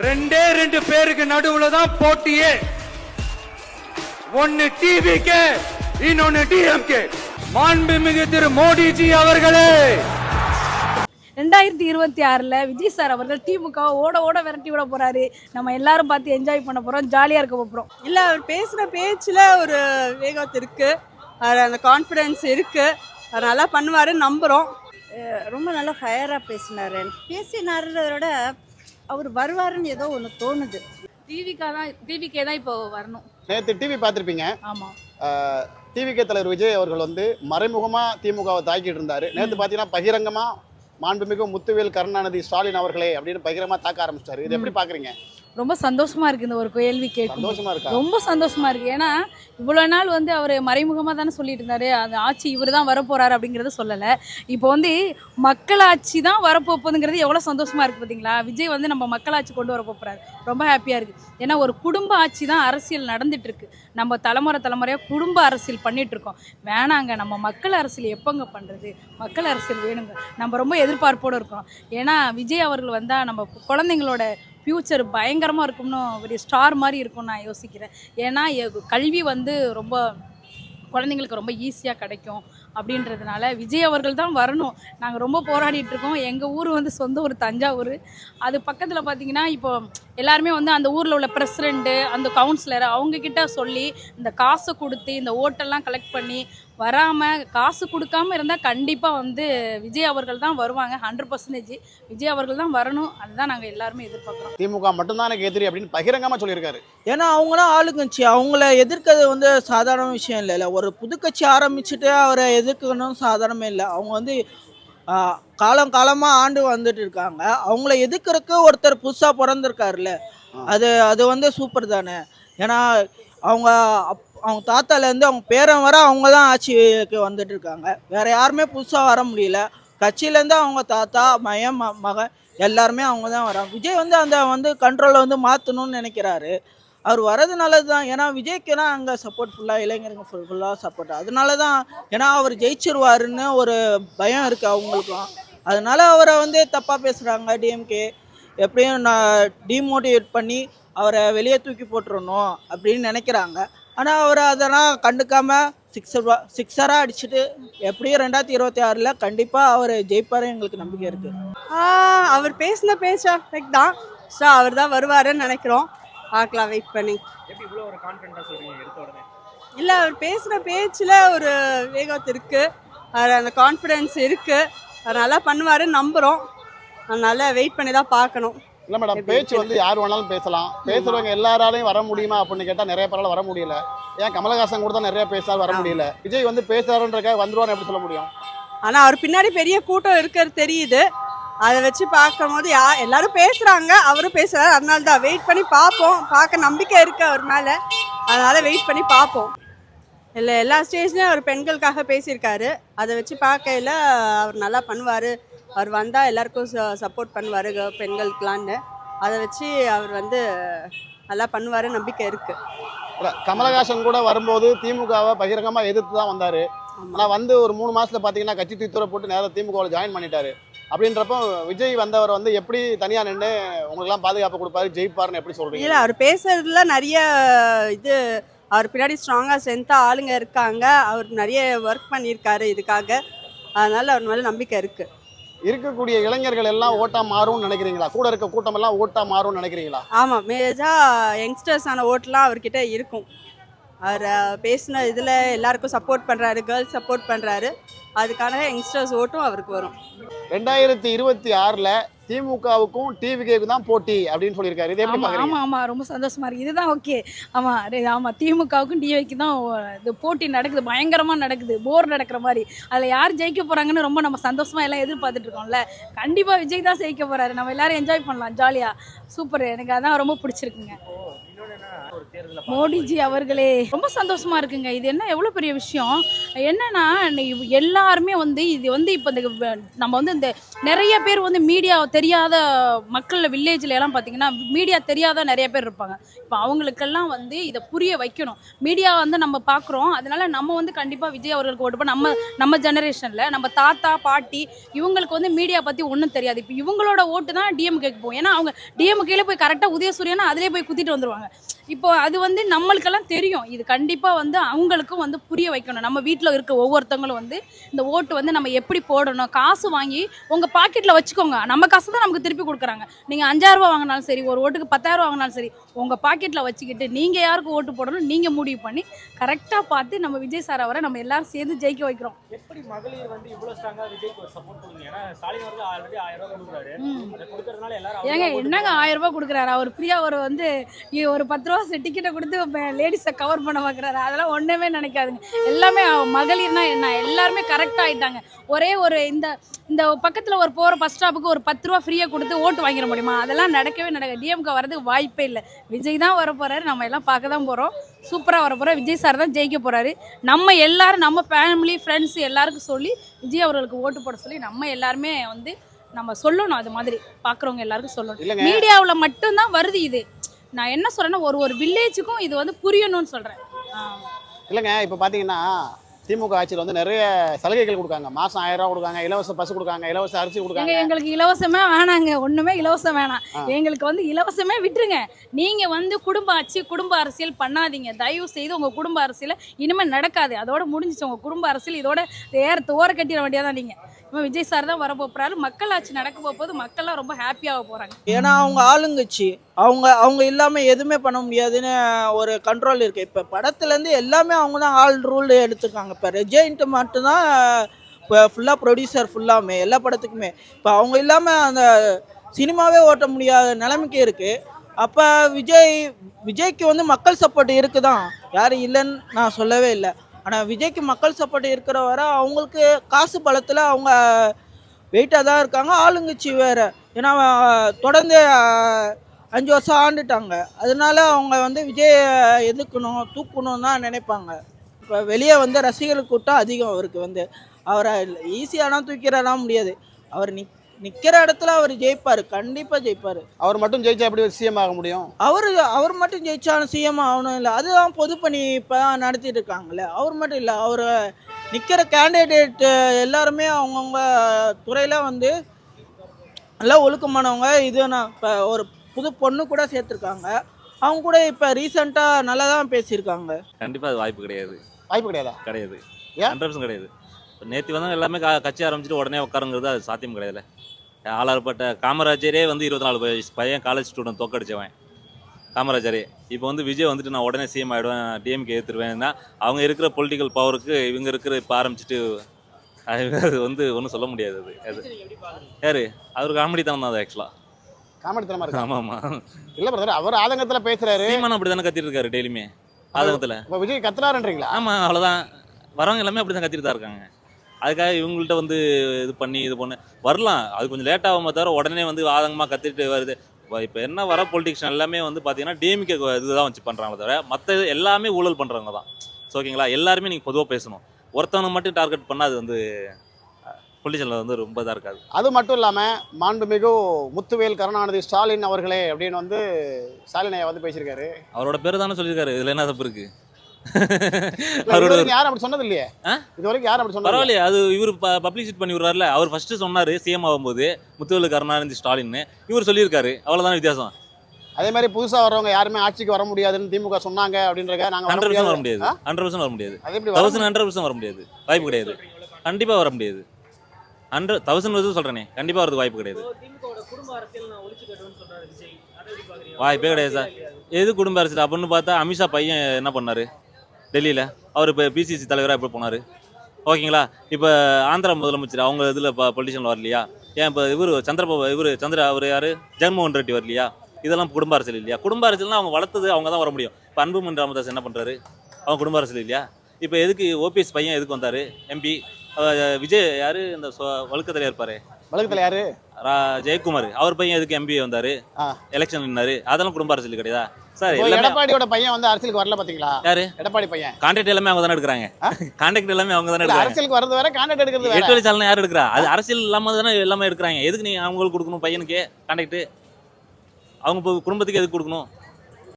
ரெண்டே ரெண்டு பேருக்கு நடுவுல தான் போட்டியே. ஒன்னு டிவிகே இன்னொன்னு டிஎம்கே மாண்புமிகு திரு மோடிஜி அவர்களே. ரெண்டாயிரத்தி இருபத்தி ஆறில் விஜய் சார் அவர்கள் திமுக ஓட ஓட விரட்டி விட போறாரு. நம்ம எல்லாரும் பார்த்து என்ஜாய் பண்ண போறோம் ஜாலியாக இருக்க போகிறோம் இல்லை அவர் பேசுகிற பேச்சில் ஒரு வேகத்து இருக்குது அவர் அந்த கான்ஃபிடென்ஸ் இருக்குது அவர் நல்லா பண்ணுவாருன்னு நம்புகிறோம் ரொம்ப நல்லா ஃபயராக பேசினார். பேசினாரோட அவர் வருவாருன்னு ஏதோ ஒன்று தோணுது. டிவிக்கா தான் டிவிக்கே தான் இப்போ வரணும். நேற்று டிவி பார்த்துருப்பீங்க. ஆமாம் டிவிகே தலைவர் விஜய் அவர்கள் வந்து மறைமுகமாக திமுகவை தாக்கிட்டு இருந்தார். நேற்று பார்த்தீங்கன்னா பகிரங்கமாக மாண்புமிகு முத்துவேல் கருணாநிதி ஸ்டாலின் அவர்களே அப்படின்னு பகிரங்கமாக தாக்க ஆரம்பிச்சிட்டாரு இது எப்படி பார்க்குறீங்க ரொம்ப சந்தோஷமா இருக்கு இந்த ஒரு கேள்வி கேட்கும். ரொம்ப சந்தோஷமா இருக்கு. ஏன்னா இவ்வளோ நாள் வந்து அவர் மறைமுகமாக தானே சொல்லிட்டு இருந்தாரு. அந்த ஆட்சி இவர் தான் வரப்போறாரு அப்படிங்கிறத சொல்லலை. இப்போ வந்து மக்களாட்சி தான் வரப்போகுதுங்கிறது எவ்வளோ சந்தோஷமா இருக்கு பார்த்தீங்களா விஜய் வந்து நம்ம மக்களாட்சி கொண்டு வர போறாரு. ரொம்ப ஹாப்பியாக இருக்கு. ஏன்னா ஒரு குடும்ப ஆட்சி தான் அரசியல் நடந்துட்டு இருக்கு. நம்ம தலைமுறை தலைமுறையாக குடும்ப அரசியல் பண்ணிட்டு இருக்கோம். வேணாங்க நம்ம மக்கள் அரசியல் எப்போங்க பண்ணுறது மக்கள் அரசியல் வேணுங்க. நம்ம ரொம்ப எதிர்பார்ப்போடு இருக்கோம். ஏன்னா விஜய் அவர்கள் வந்தால் நம்ம குழந்தைங்களோட ஃப்யூச்சர் பயங்கரமாக இருக்கும்னு ஒரு ஸ்டார் மாதிரி இருக்கும்னு நான் யோசிக்கிறேன். ஏன்னா கல்வி வந்து ரொம்ப குழந்தைங்களுக்கு ரொம்ப ஈஸியாக கிடைக்கும். அப்படின்றதுனால விஜய் அவர்கள் தான் வரணும். நாங்கள் ரொம்ப போராடிட்டு இருக்கோம். எங்கள் ஊர் வந்து சொந்த ஊர் தஞ்சாவூர். அது பக்கத்தில் பார்த்தீங்கன்னா இப்போ எல்லாருமே வந்து அந்த ஊரில் உள்ள பிரசிடெண்ட்டு அந்த கவுன்சிலர் அவங்கக்கிட்ட சொல்லி இந்த காசை கொடுத்து இந்த ஓட்டெல்லாம் கலெக்ட் பண்ணி வராமல் காசு கொடுக்காம இருந்தால் கண்டிப்பாக வந்து விஜய் அவர்கள் தான் வருவாங்க ஹண்ட்ரட் பர்சன்டேஜ் விஜய் அவர்கள் தான் வரணும். அதுதான் நாங்கள் எல்லாருமே எதிர்பார்க்குறோம். திமுக மட்டும்தான் எனக்கு எதிரி அப்படின்னு பகிரங்கமாக சொல்லியிருக்காரு. ஏன்னா அவங்களாம் ஆளுங்கட்சி. அவங்கள எதிர்க்கிறது வந்து சாதாரண விஷயம் இல்லைல்ல. ஒரு புதுக்கட்சி ஆரம்பிச்சுட்டு அவரை எதிர்க்கணும் சாதாரணமே இல்லை. அவங்க வந்து காலம் காலமாக ஆண்டு வந்துட்டு இருக்காங்க. அவங்கள எதிர்க்கிறதுக்கு ஒருத்தர் புதுசாக பிறந்திருக்காருல்ல. அது அது வந்து சூப்பர் தானே. ஏன்னா அவங்க அப் அவங்க தாத்தாலேருந்து அவங்க பேரன் வர அவங்க தான் ஆட்சிக்கு வந்துட்டு இருக்காங்க. வேற யாருமே புதுசாக வர முடியல. கட்சியிலேருந்து அவங்க தாத்தா மகன் ம மகன் எல்லாருமே அவங்க தான் வராங்க. விஜய் வந்து அந்த வந்து கண்ட்ரோலை வந்து மாற்றணும்னு நினைக்கிறாரு. அவர் வர்றது நல்லது தான் ஏன்னா விஜய்க்குனா அங்கே சப்போர்ட் ஃபுல்லாக இளைஞருங்க ஃபுல் ஃபுல்லாக சப்போர்ட் அதனால தான் ஏன்னா அவர் ஜெயிச்சிருவாருன்னு ஒரு பயம் இருக்குது அவங்களுக்கும். அதனால அவரை வந்து தப்பாக பேசுகிறாங்க டிஎம்கே எப்படியும் நான் டிமோட்டிவேட் பண்ணி அவரை வெளியே தூக்கி போட்டுறணும் அப்படின்னு நினைக்கிறாங்க. ஆனால் அவர் அதெல்லாம் கண்டுக்காம சிக்ஸர் சிக்ஸராக அடிச்சுட்டு எப்படியும் ரெண்டாயிரத்தி இருபத்தி ஆறில் கண்டிப்பாக அவர் ஜெயிப்பார் எங்களுக்கு நம்பிக்கை இருக்குது அவர் பேசின பேச்சு தான். ஸோ அவர் தான் வருவாருன்னு நினைக்கிறோம். பார்க்கலாம் வெயிட் பண்ணி. இல்லை அவர் பேசுகிற பேச்சில் ஒரு வேகத்து இருக்குது அவர் அந்த கான்ஃபிடென்ஸ் இருக்குது அவர் நல்லா பண்ணுவாருன்னு நம்புகிறோம் அதனால வெயிட் பண்ணி தான் பார்க்கணும். இல்லை மேடம் எப்படி பேச்சு வந்து யார் வேணாலும் பேசலாம். பேசுறவங்க எல்லாராலையும் வர முடியுமா அப்படின்னு கேட்டால் நிறைய பேரால வர முடியல. ஏன் கமலஹாசன் கூட தான் நிறைய பேசால் வர முடியல? விஜய் வந்து பேசுறாருன்றக்காக வந்துருவான்னு எப்படி சொல்ல முடியும்? ஆனால் அவர் பின்னாடி பெரிய கூட்டம் இருக்கிறது தெரியுது. அதை வச்சு பார்க்கும்போது யா எல்லாரும் பேசுகிறாங்க அவரும் பேசுகிறாரு அதனால தான் வெயிட் பண்ணி பார்ப்போம். பார்க்க நம்பிக்கை இருக்குது அவர் மேலே. அதனால வெயிட் பண்ணி பார்ப்போம். இல்லை எல்லா ஸ்டேஜ்லேயும் அவர் பெண்களுக்காக பேசியிருக்காரு. அதை வச்சு பார்க்கையில அவர் நல்லா பண்ணுவார். அவர் வந்தால் எல்லாருக்கும் சப்போர்ட் பண்ணுவார் பெண்களுக்கெலான்னு அதை வச்சு அவர் வந்து நல்லா பண்ணுவார் நம்பிக்கை இருக்குது கமலஹாசன் கூட வரும்போது திமுகவை பகிரங்கமாக எதிர்த்து தான் வந்தார். ஆனால் வந்து ஒரு மூணு மாசத்துல பார்த்தீங்கன்னா கட்சி தூத்தூர போட்டு நேராக திமுகவில் ஜாயின் பண்ணிட்டாரு. அப்படின்றப்போ விஜய் வந்தவர் வந்து எப்படி தனியாக நின்று உங்களுக்குலாம் பாதுகாப்பு கொடுப்பாரு ஜெயிப்பாருன்னு எப்படி சொல்றீங்க? இல்லை அவர் பேசுறதுல நிறைய இது அவர் பின்னாடி ஸ்ட்ராங்காக ஸ்ட்ரென்த்தாக ஆளுங்க இருக்காங்க. அவர் நிறைய ஒர்க் பண்ணியிருக்காரு இதுக்காக. அதனால அவர் மேலே நம்பிக்கை இருக்கு. இருக்கக்கூடிய இளைஞர்கள் எல்லாம் ஓட்டா மாறும்னு நினைக்கிறீங்களா? கூட இருக்க கூட்டம் எல்லாம் ஓட்டா மாறும்னு நினைக்கிறீங்களா? ஆமாம் மேஜாக யங்ஸ்டர்ஸான ஓட்டெலாம் அவர்கிட்ட இருக்கும். அவர் பேசின இதில் எல்லாருக்கும் சப்போர்ட் பண்ணுறாரு கேர்ள்ஸ் சப்போர்ட் பண்ணுறாரு அதுக்கான யங்ஸ்டர்ஸ் ஓட்டும் அவருக்கு வரும். ரெண்டாயிரத்தி இருபத்தி ஆறுல திமுகவுக்கும் டிவிகேக்கும் தான் போட்டி அப்படின்னு சொல்லியிருக்காரு. இது எப்படி ஆமாம் ஆமாம் ஆமாம் ரொம்ப சந்தோஷமா இருக்கு. இதுதான் ஓகே ஆமாம் ஆமாம் திமுகவுக்கும் டிவைக்கு தான் இது போட்டி நடக்குது. பயங்கரமாக நடக்குது. போர் நடக்கிற மாதிரி. அதில் யார் ஜெயிக்க போகிறாங்கன்னு ரொம்ப நம்ம சந்தோஷமா எல்லாம் எதிர்பார்த்துட்டு இருக்கோம்ல. கண்டிப்பாக விஜய் தான் ஜெயிக்க போகிறாரு நம்ம எல்லாரும் என்ஜாய் பண்ணலாம். ஜாலியாக சூப்பர் எனக்கு அதான் ரொம்ப பிடிச்சிருக்குங்க. மோடிஜி அவர்களே ரொம்ப சந்தோஷமா இருக்குங்க. இது என்ன எவ்வளோ பெரிய விஷயம்? என்னன்னா எல்லாருமே வந்து இது வந்து இப்போ இந்த நம்ம வந்து இந்த நிறைய பேர் வந்து மீடியா தெரியாத மக்கள் வில்லேஜ்ல எல்லாம் பார்த்தீங்கன்னா மீடியா தெரியாத நிறைய பேர் இருப்பாங்க. இப்போ அவங்களுக்கெல்லாம் வந்து இதை புரிய வைக்கணும். மீடியா வந்து நம்ம பார்க்குறோம் அதனால நம்ம வந்து கண்டிப்பாக விஜய் அவர்களுக்கு ஓட்டு நம்ம நம்ம ஜெனரேஷனில் நம்ம தாத்தா பாட்டி இவங்களுக்கு வந்து மீடியா பற்றி ஒன்றும் தெரியாது. இப்போ இவங்களோட ஓட்டு தான் டிஎம்கேக்கு போகும். ஏன்னா அவங்க டிஎம்கேல போய் கரெக்டாக உதயசூரியனா அதிலே போய் குத்திட்டு வந்துருவாங்க. இப்போ அது வந்து நம்மளுக்கெல்லாம் தெரியும். இது கண்டிப்பாக வந்து அவங்களுக்கும் வந்து புரிய வைக்கணும். நம்ம வீட்டில் இருக்க ஒவ்வொருத்தவங்களும் வந்து இந்த ஓட்டு வந்து நம்ம எப்படி போடணும்? காசு வாங்கி உங்கள் பாக்கெட்டில் வச்சுக்கோங்க. நம்ம காசு தான் நமக்கு திருப்பி கொடுக்குறாங்க. நீங்கள் அஞ்சாயிரரூபா வாங்கினாலும் சரி ஒரு ஓட்டுக்கு பத்தாயிரம் வாங்கினாலும் சரி உங்கள் பாக்கெட்டில் வச்சுக்கிட்டு நீங்கள் யாருக்கு ஓட்டு போடணும் நீங்கள் முடிவு பண்ணி கரெக்டாக பார்த்து நம்ம விஜய் சார் அவரை நம்ம எல்லாரும் சேர்ந்து ஜெயிக்க வைக்கிறோம். எப்படி மகளிர் வந்து இவ்வளவு ஸ்ட்ராங்கா விஜய்க்கு ஒரு சப்போர்ட் பண்ணுங்க ஏன்னா ஸ்டாலின் அவர்கள் ஆல்ரெடி ஆயிரம் ரூபாய் கொடுக்குறாரு. கொடுக்கறதுனால எல்லாரும் ஏங்க என்னங்க ஆயிரம் ரூபாய் கொடுக்குறாரு? அவர் பிரியா ஒரு வந்து ஒரு பத்து ரூபா டிக்கெட்டை கொடுத்து லேடிஸை கவர் பண்ண பார்க்குறாரு அதெல்லாம் ஒன்றுமே நினைக்காதுங்க. எல்லாமே மகளிர்னா என்ன? எல்லாருமே கரெக்டாக ஆயிட்டாங்க. ஒரே ஒரு இந்த இந்த பக்கத்தில் ஒரு போகிற பஸ் ஸ்டாப்புக்கு ஒரு பத்து ரூபா ஃப்ரீயாக கொடுத்து ஓட்டு வாங்கிட முடியுமா? அதெல்லாம் நடக்கவே நடக்க டிஎம்கே வரதுக்கு வாய்ப்பே இல்லை. விஜய் தான் வர போகிறாரு நம்ம எல்லாம் பார்க்க தான் போகிறோம் சூப்பராக வர போகிறோம் விஜய் சார் தான் ஜெயிக்க போகிறாரு நம்ம எல்லாரும் நம்ம ஃபேமிலி ஃப்ரெண்ட்ஸ் எல்லாருக்கும் சொல்லி விஜய் அவர்களுக்கு ஓட்டு போட சொல்லி நம்ம எல்லாருமே வந்து நம்ம சொல்லணும். அது மாதிரி பார்க்குறவங்க எல்லாருக்கும் சொல்லணும். மீடியாவில் மட்டும்தான் வருது இது. நான் என்ன சொல்றேன்னா ஒரு ஒரு வில்லேஜுக்கும் இது வந்து புரியணும்னு சொல்றேன். இல்லைங்க இப்போ பார்த்தீங்கன்னா திமுக ஆட்சியில் வந்து நிறைய சலுகைகள் கொடுக்காங்க. மாதம் ஆயிரம் ரூபா கொடுக்காங்க இலவச பஸ் கொடுக்காங்க இலவச அரிசி கொடுக்காங்க. எங்களுக்கு இலவசமே வேணாங்க. ஒண்ணுமே இலவசம் வேணாம். எங்களுக்கு வந்து இலவசமே விட்டுருங்க. நீங்க வந்து குடும்ப ஆட்சி குடும்ப அரசியல் பண்ணாதீங்க. தயவு செய்து உங்க குடும்ப அரசியல இனிமே நடக்காது. அதோட முடிஞ்சிச்சு. உங்க குடும்ப அரசியல் இதோட ஏற தோர கட்டிட வேண்டியதான் நீங்க. இப்போ விஜய் சார் தான் வர போறாரு. மக்கள் ஆட்சி நடக்க போகும்போது மக்கள்லாம் ரொம்ப ஹாப்பியாக போறாங்க. ஏன்னா அவங்க ஆளுங்கச்சி அவங்க அவங்க இல்லாமல் எதுவுமே பண்ண முடியாதுன்னு ஒரு கண்ட்ரோல் இருக்குது இப்போ படத்துலேருந்து எல்லாமே அவங்க தான் ஆல் ரூல் எடுத்துருக்காங்க. இப்போ ரெஜெயின்ட்டு மட்டும்தான் இப்போ ஃபுல்லாக ப்ரொடியூசர் ஃபுல்லாமே எல்லா படத்துக்குமே. இப்போ அவங்க இல்லாமல் அந்த சினிமாவே ஓட்ட முடியாத நிலைமைக்கு இருக்குது அப்போ விஜய் விஜய்க்கு வந்து மக்கள் சப்போர்ட் இருக்குது தான் யாரும் இல்லைன்னு நான் சொல்லவே இல்லை. ஆனால் விஜய்க்கு மக்கள் சப்போர்ட் இருக்கிற வரை அவங்களுக்கு காசு பலத்தில் அவங்க வெயிட்டாக தான் இருக்காங்க. ஆளுங்கட்சி வேறு. ஏன்னா தொடர்ந்து அஞ்சு வருஷம் ஆண்டுட்டாங்க. அதனால அவங்க வந்து விஜய் எதுக்கணும் தூக்கணும் தான் நினைப்பாங்க. இப்போ வெளியே வந்து ரசிகர்கள் கூட்டம் அதிகம் அவருக்கு வந்து. அவரை ஈஸியாலாம் தூக்கிடலாம் முடியாது. அவர் நிக் நிற்கிற இடத்துல அவர் ஜெயிப்பார் கண்டிப்பாக ஜெயிப்பார். அவர் மட்டும் ஜெயிச்சா எப்படி சிஎம் ஆக முடியும்? அவர் அவர் மட்டும் ஜெயிச்சாலும் சிஎம் ஆகணும் இல்லை அதுதான் பொதுப்பணி இப்போ நடத்திட்டு இருக்காங்கல்ல அவர் மட்டும் இல்லை அவர் நிற்கிற கேண்டிடேட் எல்லாருமே அவங்கவுங்க துறையில் வந்து நல்லா ஒழுக்கமானவங்க. இது நான் இப்போ ஒரு புது பொண்ணு கூட சேர்த்துருக்காங்க. அவங்க கூட இப்போ ரீசெண்டாக நல்லா தான் பேசியிருக்காங்க. கண்டிப்பாக அது வாய்ப்பு கிடையாது. வாய்ப்பு கிடையாதா? கிடையாது. ஏன்? ஹண்ட்ரட் கிடையாது. இப்போ நேற்று வந்து எல்லாமே க கட்சி ஆரம்பிச்சுட்டு உடனே உட்காருங்கிறது அது சாத்தியம் கிடையாதுல்ல ஆளாறுப்பட்ட காமராஜரே வந்து இருபத்தி நாலு வயசு பையன் காலேஜ் ஸ்டூடெண்ட் தோக்கடிச்சவன். காமராஜரே. இப்போ வந்து விஜய் வந்துட்டு நான் உடனே சிஎம் ஆகிடுவேன் டிஎம்கே ஏற்றுருவேன்னா அவங்க இருக்கிற பொலிட்டிக்கல் பவருக்கு இவங்க இருக்கிற இப்போ ஆரம்பிச்சிட்டு அது வந்து ஒன்றும் சொல்ல முடியாது அது. அது யாரு? அவர் காமெடி தான் அது ஆக்சுவலாக காமெடித்தனமா இருக்கு? ஆமாம் ஆமாம் இல்ல பிரதர் அவர் ஆதங்கத்துல பேசுறாரு. சீமான் அப்படி தானே கத்திட்டு இருக்காரு டெய்லியுமே ஆதங்கத்தில். இப்போ விஜய் கத்துறாருன்றீங்களா ஆமாம் அவ்வளோதான் வரவங்க எல்லாமே அப்படி தான் கத்திட்டு தான் இருக்காங்க. அதுக்காக இவங்கள்ட்ட வந்து இது பண்ணி இது பண்ணு. வரலாம். அது கொஞ்சம் லேட் ஆகும் தவிர உடனே வந்து ஆதங்கமாக கத்திட்டு வருது. இப்போ என்ன வர பொலிட்டிக்ஷன் எல்லாமே வந்து பார்த்தீங்கன்னா டிஎம்கே இதுதான் வச்சு பண்ணுறாங்களே தவிர மற்ற எல்லாமே ஊழல் பண்ணுறவங்க தான். ஸோ ஓகேங்களா எல்லாருமே நீங்கள் பொதுவாக பேசணும். ஒருத்தவனை மட்டும் டார்கெட் பண்ணால் அது வந்து பொலிட்டிஷனில் வந்து ரொம்ப இதாக இருக்காது. அது மட்டும் இல்லாம மாண்புமிகு முத்துவேல் கருணாநிதி ஸ்டாலின் அவர்களே அப்படின்னு வந்து ஸ்டாலின் ஐயா வந்து பேசியிருக்காரு. அவரோட பேர் தானே சொல்லியிருக்காரு. இதில் என்ன தப்பு இருக்குது அவரோட யாரும் அப்படி சொன்னது இல்லையே? இது வரைக்கும் யாரும் அப்படி. பரவாயில்லையே அது இவர் பப்ளிசிட் பண்ணி விடுறாருல அவர் ஃபர்ஸ்ட் சொன்னார் சிஎம் ஆகும்போது முத்துவேலு கருணாநிதி ஸ்டாலின் இவர் சொல்லியிருக்காரு அவ்வளோதான் வித்தியாசம்? அதே மாதிரி புதுசா வர்றவங்க யாருமே ஆட்சிக்கு வர முடியாதுன்னு திமுக சொன்னாங்க அப்படின்றத நாங்க வர ஹண்ட்ரட் வர முடியாது? ஹண்ட்ரட் பர்சன்ட் வர முடியாது. அது எப்படி வர தௌசண்ட் ஹண்ட்ரட் பர்சன்ட் வர முடியாது. வாய்ப்பு கிடையாது. கண்டிப்பாக வர முடியாது. ஹண்ட்ரட் தௌசண்ட் வருது சொல்கிறேனே கண்டிப்பாக வரது வாய்ப்பு கிடையாது. திமுகவோட குடும்ப அரசியல் நான் ஒழிச்சு கட்டுவேன்னு சொல்றாரு விஜய். அதை எப்படி பாக்குறீங்க வாய்ப்பே கிடையாது சார். எது குடும்ப அரசியல்? அப்படின்னு பார்த்தா அமித்ஷா பையன் என்ன பண்ணார்? டெல்லியில். அவர் இப்போ பிசிசி தலைவராக இப்போ போனார். ஓகேங்களா? இப்போ ஆந்திரா முதலமைச்சர் அவங்க இதில் இப்போ பொலிட்டிஷன் வரலையா? ஏன் இப்போ இவர் சந்திரபாபு இவர் சந்திர அவர் யார்? ஜெகன்மோகன் ரெட்டி வரலையா? இதெல்லாம் குடும்ப அரசியல் இல்லையா? குடும்ப அரசியல்னா அவங்க வளர்த்தது அவங்க தான் வர முடியும். இப்போ அன்புமன் ராமதாஸ் என்ன பண்ணுறாரு அவங்க குடும்ப அரசியல் இல்லையா? இப்போ எதுக்கு ஓபிஎஸ் பையன் எதுக்கு வந்தார்? எம்பி விஜய் யார்? இந்த சொ- வழுக்கத்தில் இருப்பார். வழக்கத்தில் யாரு? ஜெயக்குமார். அவர் பையன் எதுக்கு எம்பி வந்தாரு. எலெக்ஷன் நின்னாரு. அதெல்லாம் குடும்ப அரசியல் கிடையாதா? சார் எடப்பாடியோட பையன் வந்து அரசியலுக்கு வரல பாத்தீங்களா? யாரு? எடப்பாடி பையன். கான்ட்ராக்ட் எல்லாமே அவங்க தானே எடுக்கிறாங்க கான்ட்ராக்ட் எல்லாமே அவங்க தானே எடுக்கிறாங்க. அரசியலுக்கு வரது வேற கான்ட்ராக்ட் எடுக்கிறது எட்டு வழி யார் எடுக்கிறா? அது அரசியல் இல்லாம தானே எல்லாமே எடுக்கிறாங்க. எதுக்கு நீ அவங்களுக்கு கொடுக்கணும் பையனுக்கு? கான்ட்ராக்ட் அவங்க குடும்பத்துக்கு எதுக்கு கொடுக்கணும்?